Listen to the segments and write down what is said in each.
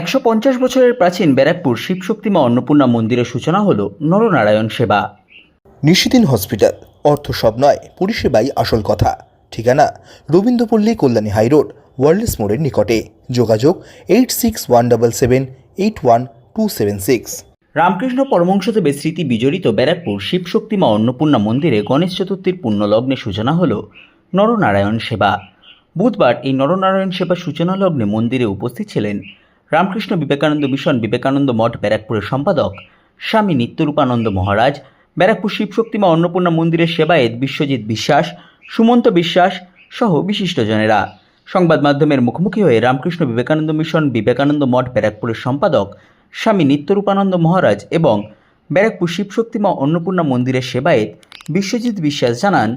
একশো পঞ্চাশ বছরের প্রাচীন ব্যারাকপুর শিবশক্তিমা অন্নপূর্ণা মন্দিরের সূচনা হল নরনারায়ণ সেবা। নিশিদিন হসপিটাল অর্থ সব নয় পরিষেবাই আসল কথা। ঠিকানা রবীন্দ্রপল্লী কল্যাণী হাইরোড ওয়ার্ল্ডস মোড়ের নিকটে। যোগাযোগ eight six one double seven eight one two seven six. Ramakrishna পরমংশদেবের স্মৃতি বিজড়িত ব্যারাকপুর শিবশক্তিমা অন্নপূর্ণা মন্দিরে গণেশ চতুর্থীর পুণ্যলগ্নে সূচনা হল নরনারায়ণ সেবা। বুধবার এই নরনারায়ণ সেবা সূচনা লগ্নে মন্দিরে উপস্থিত ছিলেন রামকৃষ্ণ বিবেকানন্দ মিশন বিবেকানন্দ মঠ, ব্যারাকপুরের সম্পাদক স্বামী নিত্যরূপানন্দ মহারাজ, ব্যারাকপুর শিবশক্তিমা অন্নপূর্ণা মন্দিরের সেবায়েত বিশ্বজিৎ বিশ্বাস, সুমন্ত বিশ্বাস সহ বিশিষ্টজনেরা সংবাদ মাধ্যমের মুখোমুখি হয়ে রামকৃষ্ণ বিবেকানন্দ মিশন বিবেকানন্দ মঠ, ব্যারাকপুরের সম্পাদক স্বামী নিত্যরূপানন্দ মহারাজ এবং ব্যারাকপুর শিবশক্তিমা অন্নপূর্ণা মন্দিরের সেবায়েত বিশ্বজিৎ বিশ্বাস জানান।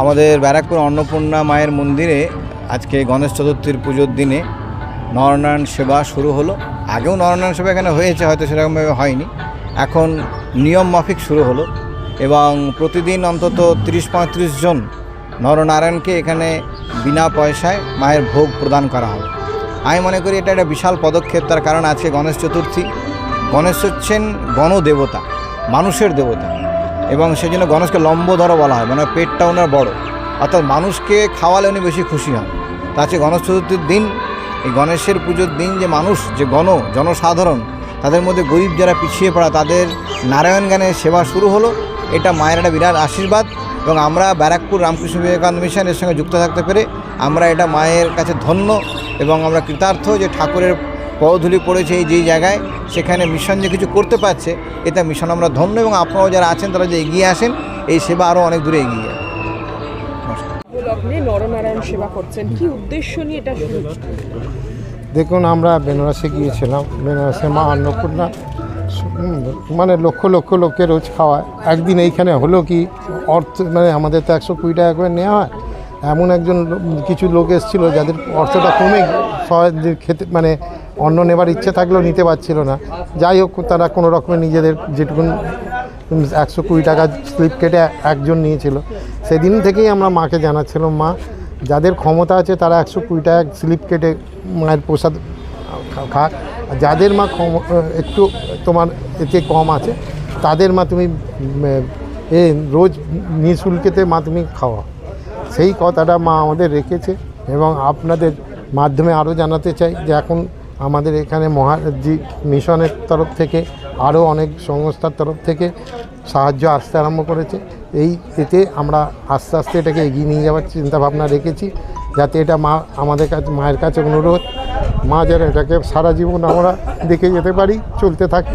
আমাদের ব্যারাকপুর অন্নপূর্ণা মায়ের মন্দিরে আজকে গণেশ চতুর্থীর পুজোর দিনে নরনারায়ণ সেবা শুরু হলো। আগেও নরনারায়ণ সেবা এখানে হয়েছে, হয়তো সেরকমভাবে হয়নি। এখন নিয়ম মাফিক শুরু হলো এবং প্রতিদিন অন্তত তিরিশ পঁয়ত্রিশ জন নরনারায়ণকে এখানে বিনা পয়সায় মায়ের ভোগ প্রদান করা হবে। আমি মনে করি এটা একটা বিশাল পদক্ষেপ, তার কারণ আছে গণেশ চতুর্থী। গণেশ হচ্ছেন গণদেবতা, মানুষের দেবতা এবং সেই জন্য গণেশকে লম্বধর বলা হয় মানে পেটটা ওনার বড়। অর্থাৎ মানুষকে খাওয়ালে উনি বেশি খুশি হন। তা হচ্ছে গণেশ চতুর্থীর দিন এই গণেশের পুজোর দিন যে মানুষ, যে গণ, জনসাধারণ, তাদের মধ্যে গরিব যারা পিছিয়ে পড়া, তাদের নারায়ণ গানের সেবা শুরু হলো। এটা মায়ের একটা বিরাট আশীর্বাদ এবং আমরা ব্যারাকপুর রামকৃষ্ণ বিবেকানন্দ মিশনের সঙ্গে যুক্ত থাকতে পেরে আমরা এটা মায়ের কাছে ধন্য এবং আমরা কৃতার্থ যে ঠাকুরের পদধূলি পড়েছে এই যেই জায়গায়, সেখানে মিশন যে কিছু করতে পারছে, এটা মিশন আমরা ধন্য এবং আপনারাও যারা আছেন, তারা যে এগিয়ে আসেন, এই সেবা আরও অনেক দূরে এগিয়ে যাবে। লগ্নে নরনারায়ণ সেবা করছেন। কি উদ্দেশ্য নিয়ে এটা শুরু? দেখুন, আমরা বেনারসে গিয়েছিলাম। বেনারসে মা অন্নপূর্ণা মানে লক্ষ লক্ষ লোককে রোজ খাওয়ায়। একদিন এইখানে হলো কি, অর্থ মানে আমাদের তো একশো কুড়ি টাকা করে নেওয়া হয়। এমন একজন কিছু লোক এসেছিল যাদের অর্থটা কমে খেতে মানে অন্ন নেবার ইচ্ছে থাকলেও নিতে পারছিল না। যাই হোক, তারা কোনো রকমে নিজেদের যেটুকুন একশো কুড়ি টাকা স্লিপ কেটে একজন নিয়েছিল। সেদিন থেকেই আমরা মাকে জানাচ্ছিলাম, মা, যাদের ক্ষমতা আছে তারা একশো কুড়ি টাকা স্লিপ কেটে মায়ের প্রসাদ খাক যাদের মা ক্ষম একটু তোমার এতে কম আছে, তাদের মা তুমি এ রোজ নিঃশুল্কেতে মা তুমি খাওয়া সেই কথাটা মা আমাদের রেখেছে এবং আপনাদের মাধ্যমে আরও জানাতে চাই যে এখন আমাদের এখানে মহাজি মিশনের তরফ থেকে, আরও অনেক সংস্থার তরফ থেকে সাহায্য আসতে আরম্ভ করেছে। এই এতে আমরা আস্তে আস্তে এটাকে এগিয়ে নিয়ে যাওয়ার চিন্তাভাবনা রেখেছি, যাতে এটা মা, আমাদের কাছে, মায়ের কাছে অনুরোধ। মা যেন এটাকে সারা জীবন আমরা দেখে যেতে পারি, চলতে থাকি।